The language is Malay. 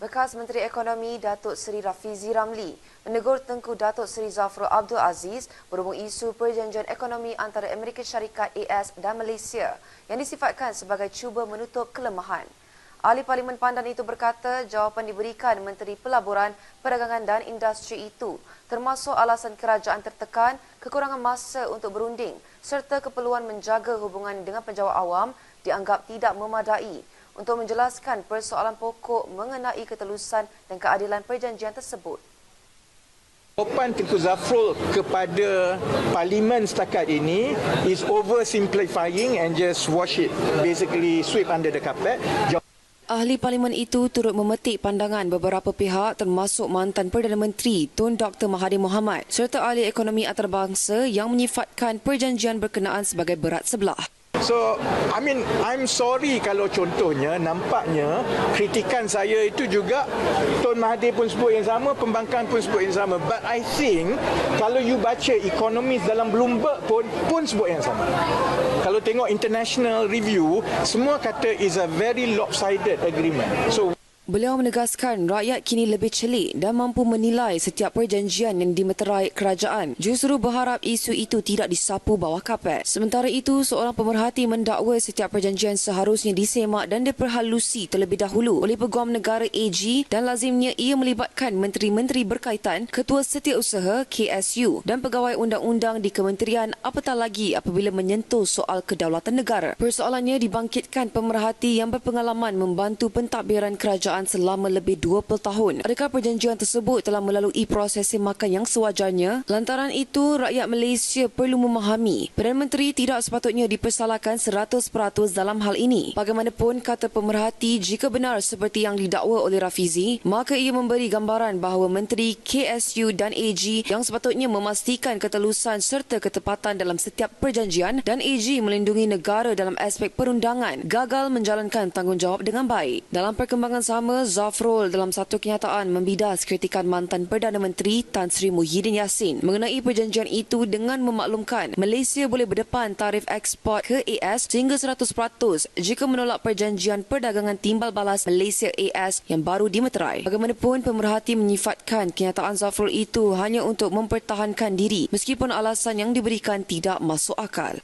Bekas Menteri Ekonomi Datuk Seri Rafizi Ramli menegur Tengku Datuk Seri Zafrul Abdul Aziz berhubung isu perjanjian ekonomi antara Amerika Syarikat AS dan Malaysia yang disifatkan sebagai cuba menutup kelemahan. Ahli Parlimen Pandan itu berkata jawapan diberikan Menteri Pelaburan, Perdagangan dan Industri itu termasuk alasan kerajaan tertekan, kekurangan masa untuk berunding serta keperluan menjaga hubungan dengan penjawat awam dianggap tidak memadai untuk menjelaskan persoalan pokok mengenai ketelusan dan keadilan perjanjian tersebut. Jawapan Tengku Zafrul kepada Parlimen setakat ini is oversimplifying and just wash it, basically sweep under the carpet. Ahli Parlimen itu turut memetik pandangan beberapa pihak termasuk mantan Perdana Menteri Tun Dr. Mahathir Mohamad serta ahli ekonomi antarabangsa yang menyifatkan perjanjian berkenaan sebagai berat sebelah. So, I mean, I'm sorry kalau contohnya nampaknya kritikan saya itu juga Tun Mahathir pun sebut yang sama, pembangkang pun sebut yang sama. But I think kalau you baca ekonomis dalam Bloomberg pun pun sebut yang sama. Kalau tengok international review, semua kata is a very lopsided agreement. So Beliau menegaskan rakyat kini lebih celik dan mampu menilai setiap perjanjian yang dimeterai kerajaan. Justru berharap isu itu tidak disapu bawah kapet. Sementara itu, seorang pemerhati mendakwa setiap perjanjian seharusnya disemak dan diperhalusi terlebih dahulu oleh Peguam Negara AG dan lazimnya ia melibatkan menteri-menteri berkaitan, ketua setiausaha KSU dan pegawai undang-undang di kementerian apatah lagi apabila menyentuh soal kedaulatan negara. Persoalannya dibangkitkan pemerhati yang berpengalaman membantu pentadbiran kerajaan kerajaan selama lebih 20 tahun. Adakah perjanjian tersebut telah melalui proses semakan yang sewajarnya? Lantaran itu, rakyat Malaysia perlu memahami Perdana Menteri tidak sepatutnya dipersalahkan 100% dalam hal ini. Bagaimanapun, kata pemerhati, jika benar seperti yang didakwa oleh Rafizi, maka ia memberi gambaran bahawa Menteri KSU dan AG yang sepatutnya memastikan ketelusan serta ketepatan dalam setiap perjanjian dan AG melindungi negara dalam aspek perundangan gagal menjalankan tanggungjawab dengan baik. Dalam perkembangan sama, pertama, Zafrul dalam satu kenyataan membidas kritikan mantan Perdana Menteri Tan Sri Muhyiddin Yassin mengenai perjanjian itu dengan memaklumkan Malaysia boleh berdepan tarif ekspor ke AS sehingga 100% jika menolak perjanjian perdagangan timbal balas Malaysia AS yang baru dimeterai. Bagaimanapun, pemerhati menyifatkan kenyataan Zafrul itu hanya untuk mempertahankan diri meskipun alasan yang diberikan tidak masuk akal.